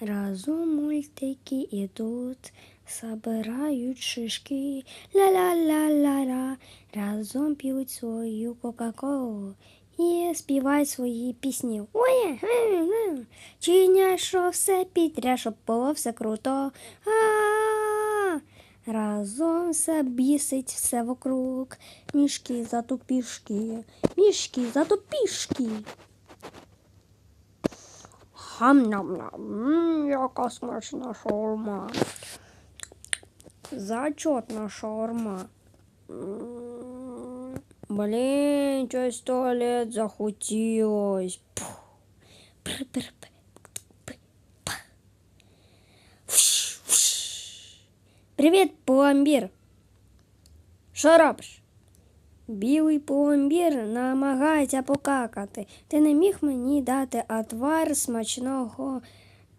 Разом мультики идут, собирают шишки, ля-ля-ля-ля-ля, разом п'ють свою Кока-Колу і співають свої пісні. Ой, чиня, що все підря, щоб було все круто. Разом все бісить все вокруг. Мішки зато пішки, мішки зато пішки. Хам-ням-ням, М, яка смачна шаурма. Зачетна шаурма. Блін, щось туалет захотілось. Пр-пр-пр. Привіт, пломбір. Що робиш? Білий пломбір намагається покакати. Ти не міг мені дати отвар смачного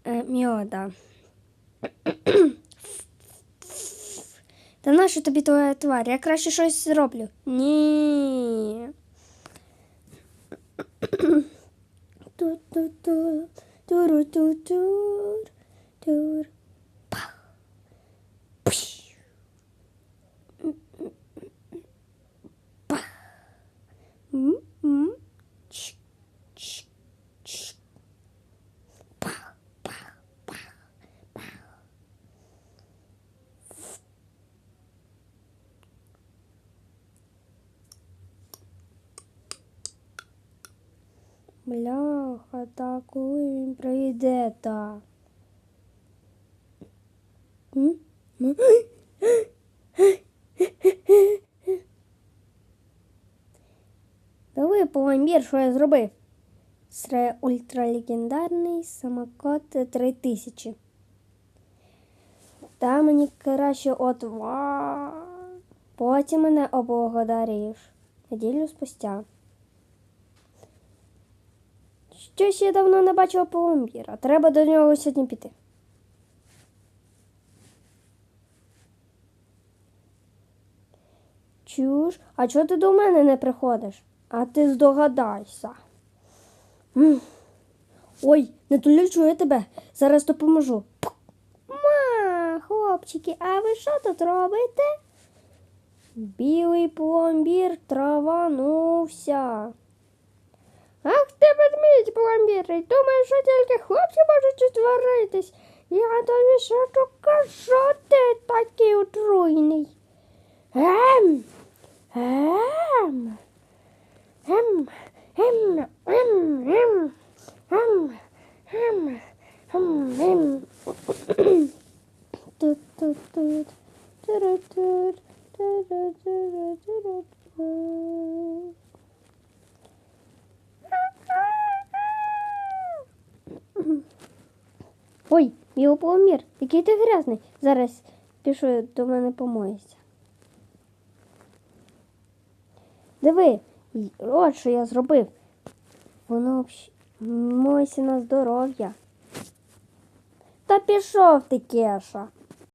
е, мьода. Та нащо тобі твоя твар? Я краще щось зроблю. Ні. Ту-ту-ту, туру-ту-тур, тур. Бляха, та коли він прийде та. М? М? Диви, пломбір, що я зробив? Це ультралегендарний самокат 3000. Та мені краще от ва. Потім мене облагодариш. Неділю спустя. Щось я давно не бачила пломбіра. Треба до нього сьогодні піти. Чуш, а чого ти до мене не приходиш? А ти здогадайся. Ой, не долічу я тебе. Зараз допоможу. Ма, хлопчики, а ви що тут робите? Білий пломбір траванувся. Ах ти ведмідь пломбірий, думаєш, що тільки хлопці можуть утворитись. Я тобі що тут кажу, ти такий отруйний. Ем, ем, ем, ем, ем, ем, ем, ем, ем, ем. Тут-тут-тут, туру-тур, туру-туру-туру-туру. Ой, його помір, який ти грязний. Зараз пішу до мене помоєшся. Диви, от що я зробив. Воно мойся на здоров'я. Пішов ти, Кеша.